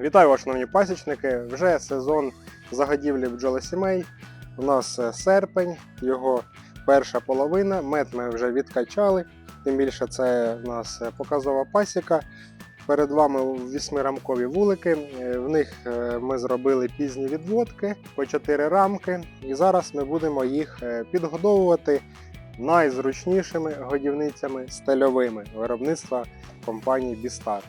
Вітаю вас, шановні пасічники. Вже сезон загодівлі бджолосімей. У нас е, серпень, його перша половина. Мед ми вже відкачали. Тим більше це у нас е, показова пасіка. Перед вами вісьмирамкові вулики. Е, В них ми зробили пізні відводки по 4 рамки. І зараз ми будемо їх підгодовувати найзручнішими годівницями стельовими виробництва компанії Бістар.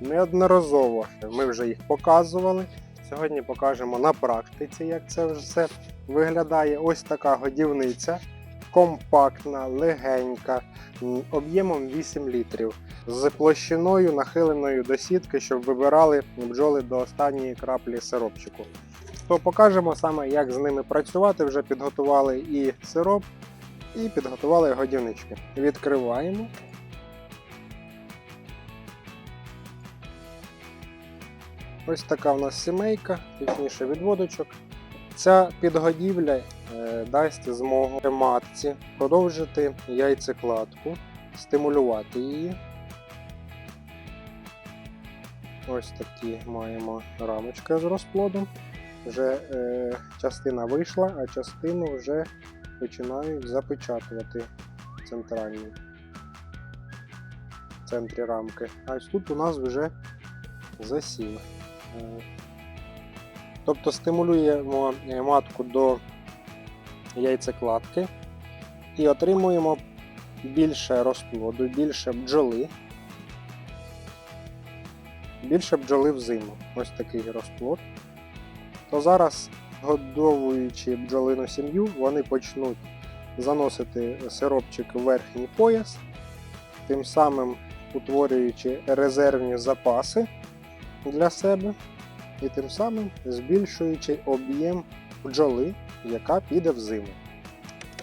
Неодноразово ми вже їх показували. Сьогодні покажемо на практиці, як це все виглядає. Ось така годівниця, компактна, легенька, об'ємом 8 літрів, з площиною нахиленою до сітки, щоб вибирали бджоли до останньої краплі сиропчику. То покажемо саме, як з ними працювати. Вже підготували і сироп, і підготували годівнички. Відкриваємо. Ось така в нас сімейка, точніше відводочок. Ця підгодівля е, дасть змогу матці продовжити яйцекладку, стимулювати її. Ось такі маємо рамочки з розплодом. Вже е, частина вийшла, а частину вже починають запечатувати центральні в центрі рамки. А ось тут у нас вже засів. Тобто стимулюємо е, матку до яйцекладки і отримуємо більше розплоду, більше бджоли. Більше бджоли взиму. Ось такий розплод. То зараз, годовуючи бджолину сім'ю, вони почнуть заносити сиропчик в верхній пояс, тим самим утворюючи резервні запаси для себе і тим самим збільшуючи об'єм бджоли, яка піде в зиму.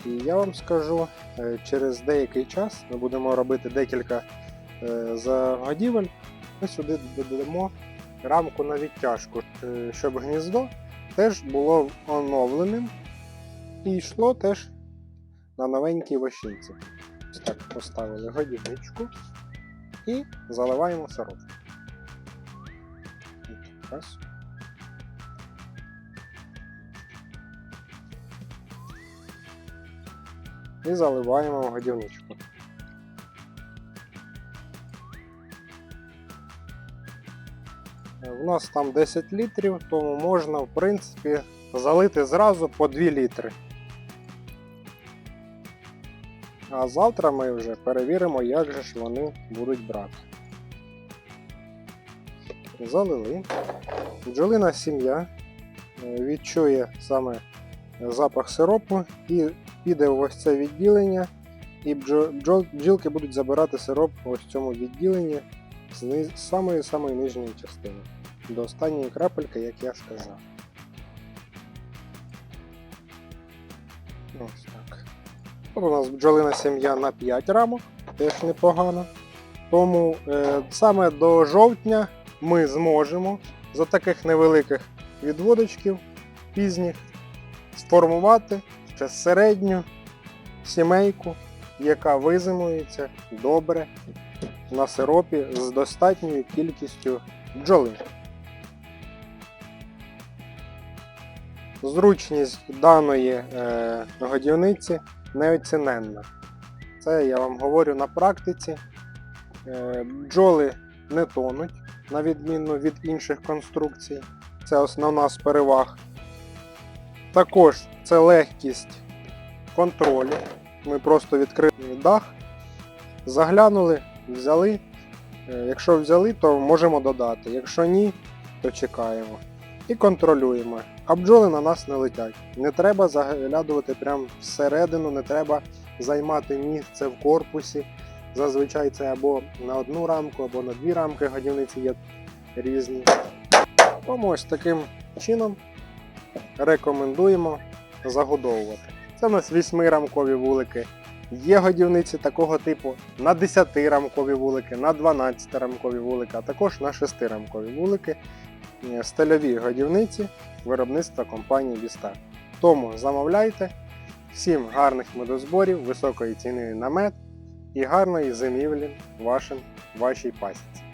І я вам скажу, е, через деякий час ми будемо робити декілька е, загодівель. Ми сюди додамо рамку на відтяжку, е, щоб гніздо теж було оновленим і йшло теж на новенькій вощинці. Ось так поставили годівничку і заливаємо сироп. Раз. І заливаємо в годівничку. У нас там 10 літрів, тому можна, в принципі, залити зразу по 2 літри. А завтра ми вже перевіримо, як же ж вони будуть брати. Залили. Бджолина сім'я е, відчує саме запах сиропу і піде в ось це відділення, і бджілки будуть забирати сироп ось в цьому відділенні з з самої самої нижньої частини. До останньої крапельки, як я сказав. Ось так. От у нас бджолина сім'я на 5 рамок, теж непогано. Тому е, саме до жовтня ми зможемо за таких невеликих відводочків пізніх сформувати ще середню сімейку, яка визимується добре на сиропі з достатньою кількістю бджоли. Зручність даної е, годівниці неоціненна. Це я вам говорю на практиці. Е, бджоли не тонуть, на відміну від інших конструкцій. Це основна з переваг. Також це легкість контролю. Ми просто відкрили дах, заглянули, взяли. Е, Якщо взяли, то можемо додати. Якщо ні, то чекаємо. І контролюємо. А бджоли на нас не летять. Не треба заглядувати прямо всередину, не треба займати місце в корпусі. Зазвичай це або на одну рамку, або на дві рамки годівниці є різні. Тому ось таким чином рекомендуємо загодовувати. Це в нас 8-рамкові вулики. Є годівниці такого типу на 10-рамкові вулики, на 12-рамкові вулики, а також на 6-рамкові вулики. Стильові годівниці виробництва компанії Віста. Тому замовляйте. Всім гарних медозборів, високої ціни на мед і гарної зимівлі вашим, вашій пасіці.